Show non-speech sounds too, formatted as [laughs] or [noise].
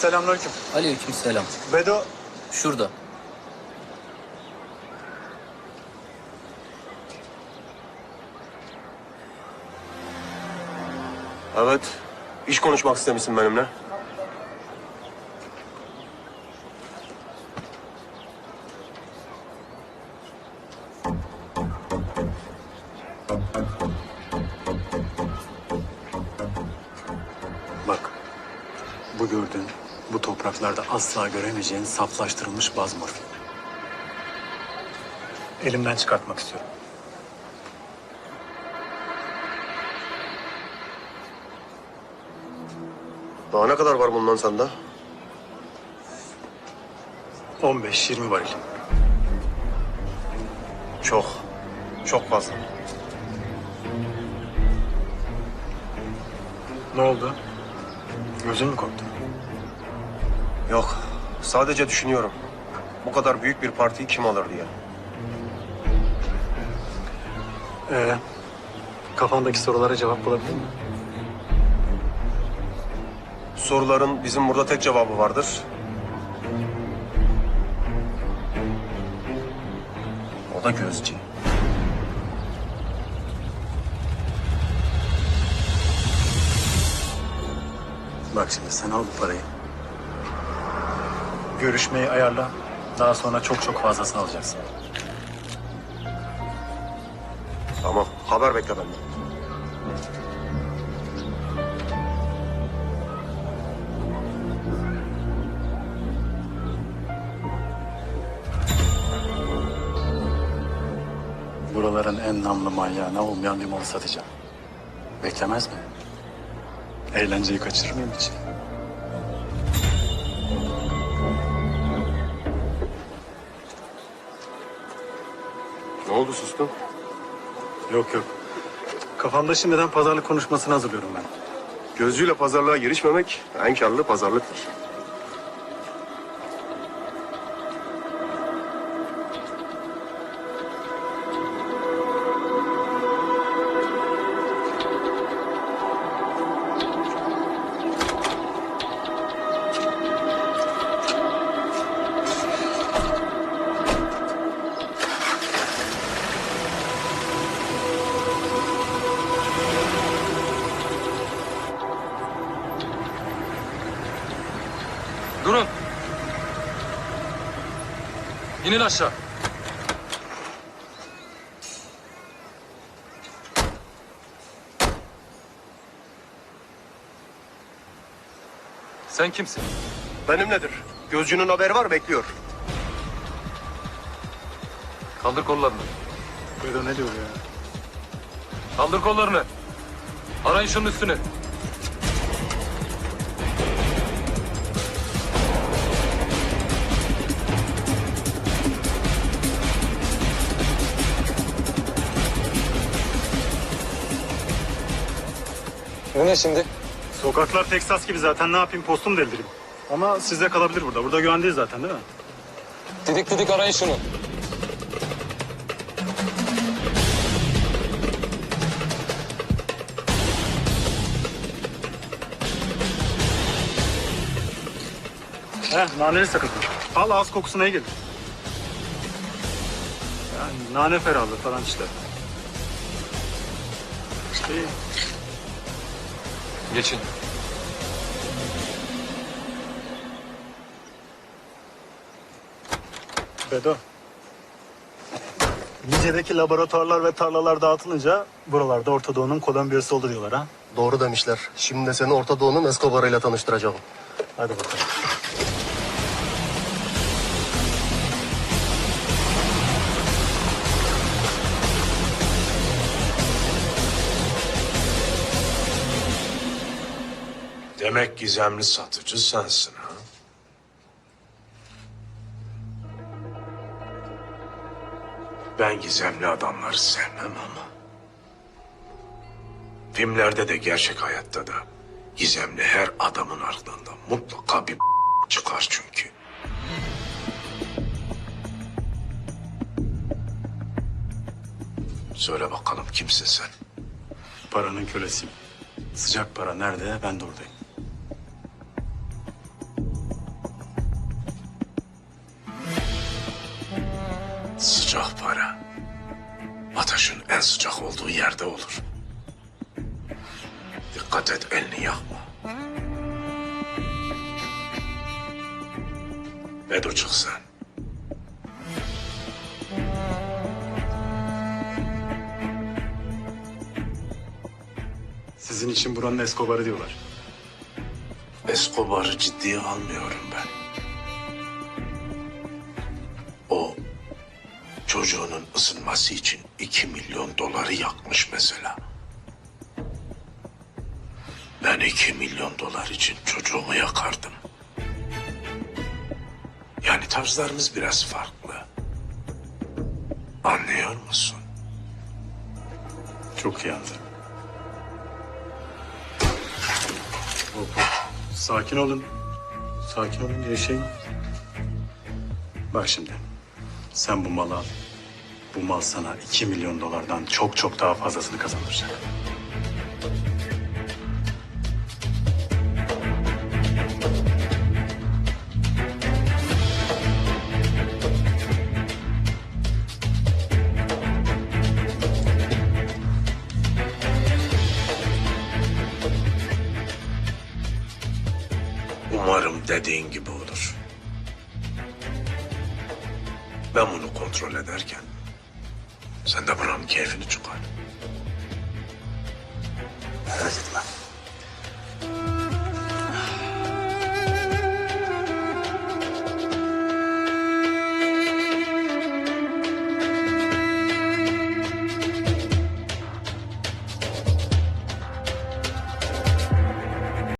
Selamünaleyküm. Aleykümselam. Bedo, Şurada. Evet. İş konuşmak istemişsin benimle. bak. Bu gördüğün, bu topraklarda asla göremeyeceğin saflaştırılmış baz morfin. Elimden çıkartmak istiyorum. Daha ne kadar var bundan sende? 15-20 varil. Çok. Çok fazla. Ne oldu? Gözün mü korktu? Yok. Sadece düşünüyorum. Bu kadar büyük bir partiyi kim alır diye. Ee, kafandaki sorulara cevap bulabildin mi? Soruların bizim burada tek cevabı vardır. O da gözcü. Bak şimdi sen al bu parayı. Görüşmeyi ayarla. Daha sonra çok çok fazlasını alacaksın. Tamam. Haber bekle benden. Buraların en namlı manyağına olmayan malı satacağım. Beklemez mi? Eğlenceyi kaçırır mıyım Ne oldu sustun? Yok yok. Kafamda şimdiden pazarlık konuşmasını hazırlıyorum ben. Gözcüyle pazarlığa girişmemek en karlı pazarlıktır. İnin aşağı. Sen kimsin? Benimledir. Gözcünün haberi var bekliyor. Kaldır kollarını. Bedo ne diyor ya? Kaldır kollarını. Arayın şunun üstünü. Bu ne şimdi? Sokaklar Teksas gibi zaten ne yapayım postum deldireyim. Ama sizde kalabilir burada. Burada güvendeyiz zaten değil mi? Didik didik arayın şunu. He, naneli sakın. Al ağız kokusuna iyi gelir. Yani nane ferahlığı falan işte. İşte iyi. Geçin. Bedo. Lice'deki laboratuvarlar ve tarlalar dağıtılınca buralarda Orta Doğu'nun Kolombiyası oldu diyorlar ha. Doğru demişler. Şimdi de seni Orta Doğu'nun Escobar'ıyla tanıştıracağım. Hadi bakalım. Demek gizemli satıcı sensin ha? Ben gizemli adamları sevmem ama. Filmlerde de gerçek hayatta da gizemli her adamın ardından mutlaka bir [laughs] çıkar çünkü. Söyle bakalım kimsin sen? Paranın kölesiyim. Sıcak para nerede ben de oradayım. En sıcak olduğu yerde olur. Dikkat et elini yakma. Bedo çık sen. Sizin için buranın Escobar'ı diyorlar. Escobar'ı ciddiye almıyorum ben. Çocuğunun ısınması için iki milyon doları yakmış mesela. Ben iki milyon dolar için çocuğumu yakardım. Yani tarzlarımız biraz farklı. Anlıyor musun? Çok iyi anladım. Sakin olun. Sakin olun yaşayın. Bak şimdi. Sen bu malı al. Bu mal sana 2 milyon dolardan çok çok daha fazlasını kazandıracak. Umarım dediğin gibi Ben bunu kontrol ederken sen de buranın keyfini çıkar. Etme.